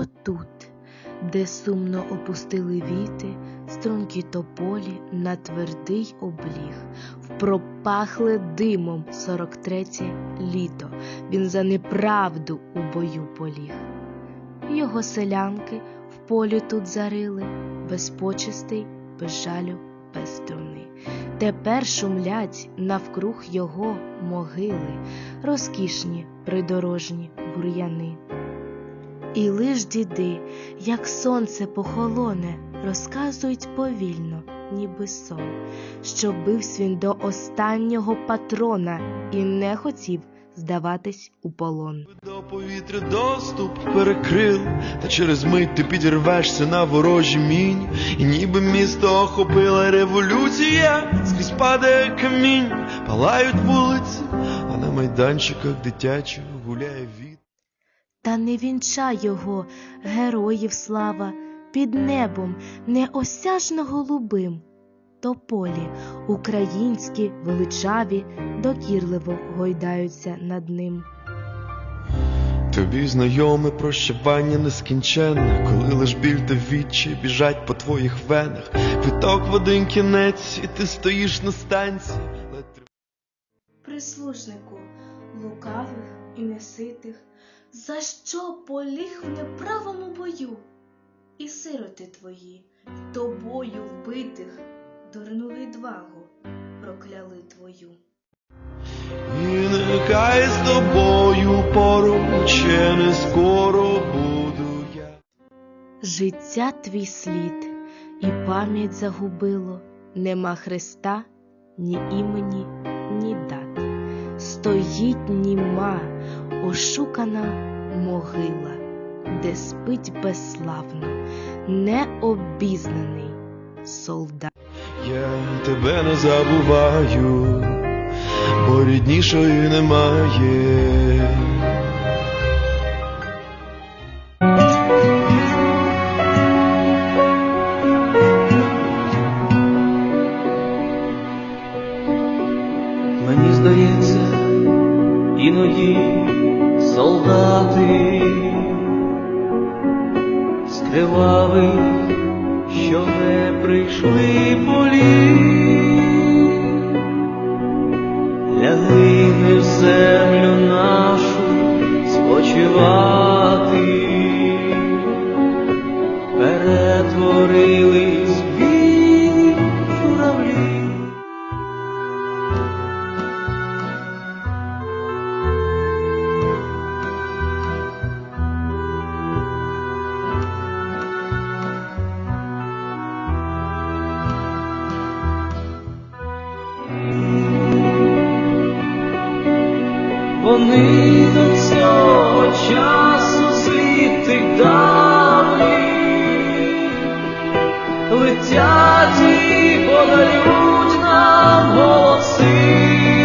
отут, де сумно опустили віти, стрункі тополі на твердий обліг, впропахле димом сорок третє літо, він за неправду у бою поліг. Його селянки в полі тут зарили, без почестей, без жалю, без струни. Тепер шумлять навкруг його могили, розкішні придорожні бур'яни. І лиш діди, як сонце похолоне, розказують повільно, ніби сон, що бивсь він до останнього патрона і не хотів здаватись у полон. До повітря доступ перекрил, та через мить ти підірвешся на ворожі мінь, і ніби місто охопила революція, скрізь падає камінь, палають вулиці, а на майданчиках дитячих гуляє віт. Та не вінча його героїв слава під небом неосяжно голубим. Тополі українські величаві докірливо гойдаються над ним. Тобі знайоме прощавання нескінченне, коли лиш біль та відчай біжать по твоїх венах, квиток в один кінець, і ти стоїш на станції. Прислужнику лукавих і неситих, за що поліг в неправому бою? І сироти твої, тобою вбитих, дурну відвагу прокляли твою. І нехай з тобою поруч, не скоро буду я. Життя твій слід і пам'ять загубило, нема Христа, ні імені, ні дати. Стоїть німа, ошукана могила, де спить безславно, необізнаний солдат. Я тебе не забуваю, бо ріднішої немає. Мені здається, іноді солдати скривавих, що не прийшли полі, лягли не в землю нашу спочивати, перетворились Вони до цього часу звідти далі летять і подарують нам голоси.